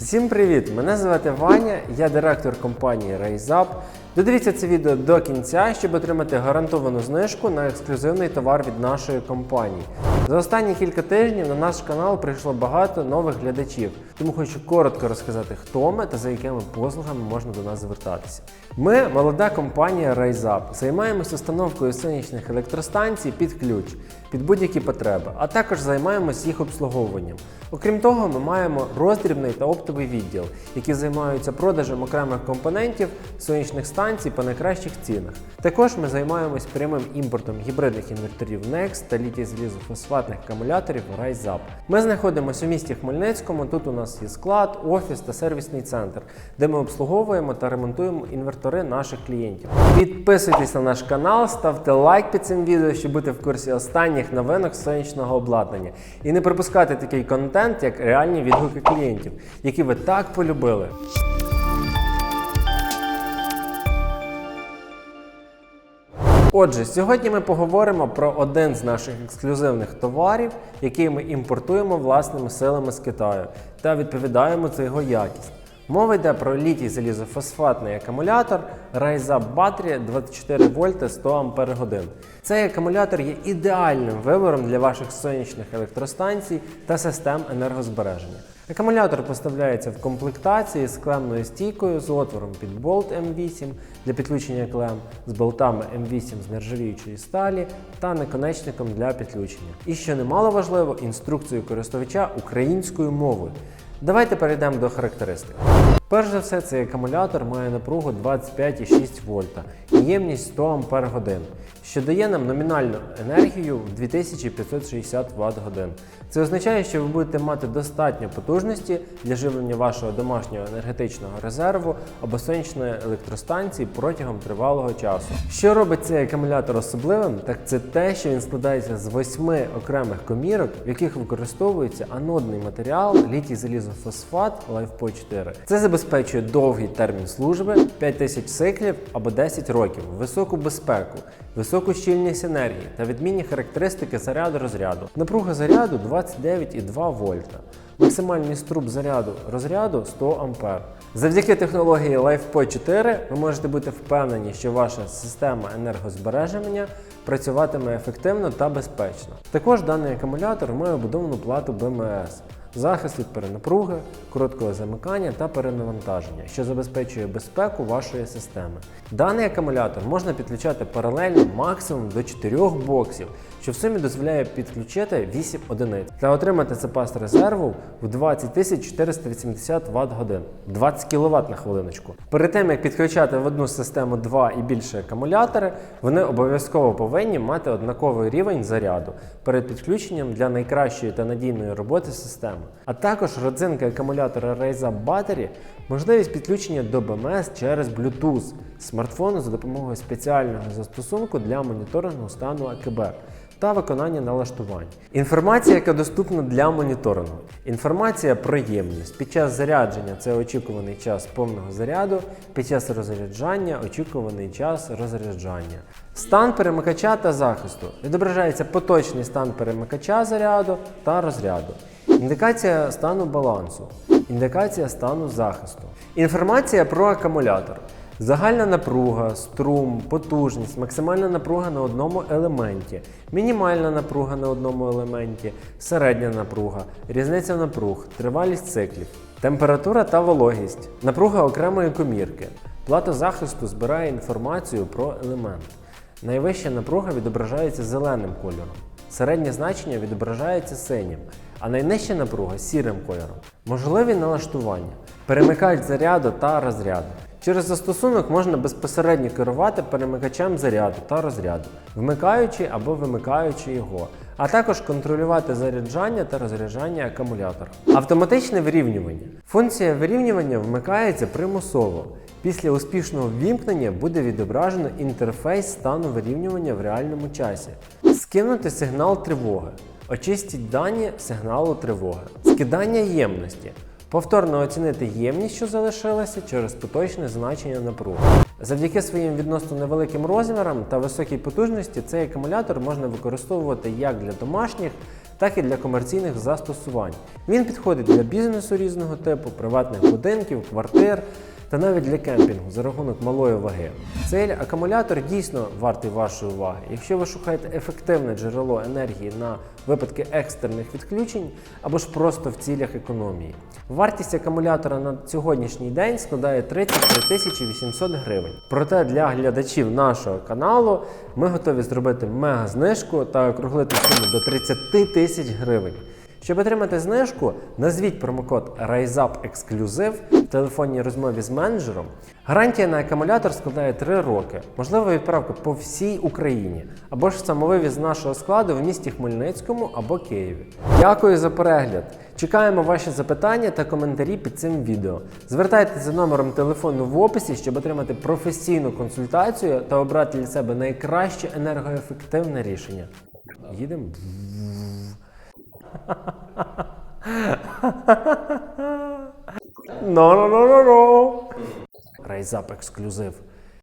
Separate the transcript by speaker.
Speaker 1: Всім привіт! Мене звати Ваня, я директор компанії RaiseUp. Додивіться це відео до кінця, щоб отримати гарантовану знижку на ексклюзивний товар від нашої компанії. За останні кілька тижнів на наш канал прийшло багато нових глядачів, тому хочу коротко розказати, хто ми та за якими послугами можна до нас звертатися. Ми молода компанія RaiseUp. Займаємося установкою сонячних електростанцій під ключ, під будь-які потреби, а також займаємось їх обслуговуванням. Окрім того, ми маємо роздрібний та оптовий відділ, які займаються продажем окремих компонентів сонячних станцій по найкращих цінах. Також ми займаємось прямим імпортом гібридних інверторів NEXT та літій залізофосфатних акумуляторів RiseUp. Ми знаходимося у місті Хмельницькому. Тут у нас є склад, офіс та сервісний центр, де ми обслуговуємо та ремонтуємо інвертори наших клієнтів. Підписуйтесь на наш канал, ставте лайк під цим відео, щоб бути в курсі останніх новинок сонячного обладнання і не пропускати такий контент, як реальні відгуки клієнтів, які ви так полюбили. Отже, сьогодні ми поговоримо про один з наших ексклюзивних товарів, який ми імпортуємо власними силами з Китаю та відповідаємо за його якість. Мова йде про літій залізофосфатний акумулятор RiseUp Battery 24 вольти 100 Ампер. Цей акумулятор є ідеальним вибором для ваших сонячних електростанцій та систем енергозбереження. Акумулятор поставляється в комплектації з клемною стійкою з отвором під болт М8 для підключення клем, з болтами М8 з нержавіючої сталі та наконечником для підключення. І що немало важливо, інструкцію користувача українською мовою. Давайте перейдемо до характеристик. Перш за все, цей акумулятор має напругу 25,6 вольта і ємність 100 Ампер годин, що дає нам номінальну енергію в 2560 Вт годин. Це означає, що ви будете мати достатньо потужності для живлення вашого домашнього енергетичного резерву або сонячної електростанції протягом тривалого часу. Що робить цей акумулятор особливим, так це те, що він складається з восьми окремих комірок, в яких використовується анодний матеріал літій залізофосфат LiFePO 4. Це забезпечує довгий термін служби 5000 циклів або 10 років, високу безпеку, високу щільність енергії та відмінні характеристики заряду розряду. Напруга заряду 29,2 вольта. Максимальний струб заряду розряду 100 А. Завдяки технології LiFePO 4 ви можете бути впевнені, що ваша система енергозбереження працюватиме ефективно та безпечно. Також даний акумулятор має обудовану плату БМС. Захист від перенапруги, короткого замикання та перенавантаження, що забезпечує безпеку вашої системи. Даний акумулятор можна підключати паралельно максимум до 4 боксів, що в сумі дозволяє підключити 8 одиниць та отримати запас резерву в 20 480 Вт годин, 20 кВт на хвилиночку. Перед тим як підключати в одну систему 2 і більше акумулятори, вони обов'язково повинні мати однаковий рівень заряду перед підключенням для найкращої та надійної роботи системи. А також родзинка акумулятора RaiseUp Battery можливість підключення до БМС через Bluetooth смартфону за допомогою спеціального застосунку для моніторингу стану АКБ та виконання налаштувань. Інформація, яка доступна для моніторингу. Інформація про ємність. Під час зарядження це очікуваний час повного заряду, під час розряджання очікуваний час розряджання. Стан перемикача та захисту. Відображається поточний стан перемикача заряду та розряду. Індикація стану балансу. Індикація стану захисту. Інформація про акумулятор. Загальна напруга, струм, потужність, максимальна напруга на одному елементі, мінімальна напруга на одному елементі, середня напруга, різниця напруг, тривалість циклів, температура та вологість, напруга окремої комірки. Плата захисту збирає інформацію про елемент. Найвища напруга відображається зеленим кольором, середнє значення відображається синім, а найнижча напруга сірим кольором. Можливі налаштування, перемикач заряду та розряду. Через застосунок можна безпосередньо керувати перемикачем заряду та розряду, вмикаючи або вимикаючи його, а також контролювати заряджання та розряджання акумулятора. Автоматичне вирівнювання. Функція вирівнювання вмикається примусово. Після успішного ввімкнення буде відображено інтерфейс стану вирівнювання в реальному часі. Скинути сигнал тривоги. Очистіть дані сигналу тривоги. Скидання ємності. Повторно оцінити ємність, що залишилася через поточне значення напруги. Завдяки своїм відносно невеликим розмірам та високій потужності цей акумулятор можна використовувати як для домашніх, так і для комерційних застосувань. Він підходить для бізнесу різного типу, приватних будинків, квартир та навіть для кемпінгу за рахунок малої ваги. Цей акумулятор дійсно вартий вашої уваги. Якщо ви шукаєте ефективне джерело енергії на випадки екстрених відключень або ж просто в цілях економії. Вартість акумулятора на сьогоднішній день складає 33 тисячі 800 гривень. Проте для глядачів нашого каналу ми готові зробити мега знижку та округлити суму до 30 тисяч гривень. Щоб отримати знижку, назвіть промокод RiseUp в телефонній розмові з менеджером. Гарантія на акумулятор складає 3 роки. Можлива відправка по всій Україні або ж самовивіз нашого складу в місті Хмельницькому або Києві. Дякую за перегляд. Чекаємо ваші запитання та коментарі під цим відео. Звертайтеся за номером телефону в описі, щоб отримати професійну консультацію та обрати для себе найкраще енергоефективне рішення. Їдемо. No, no, no, no, no. Райзап ексклюзив.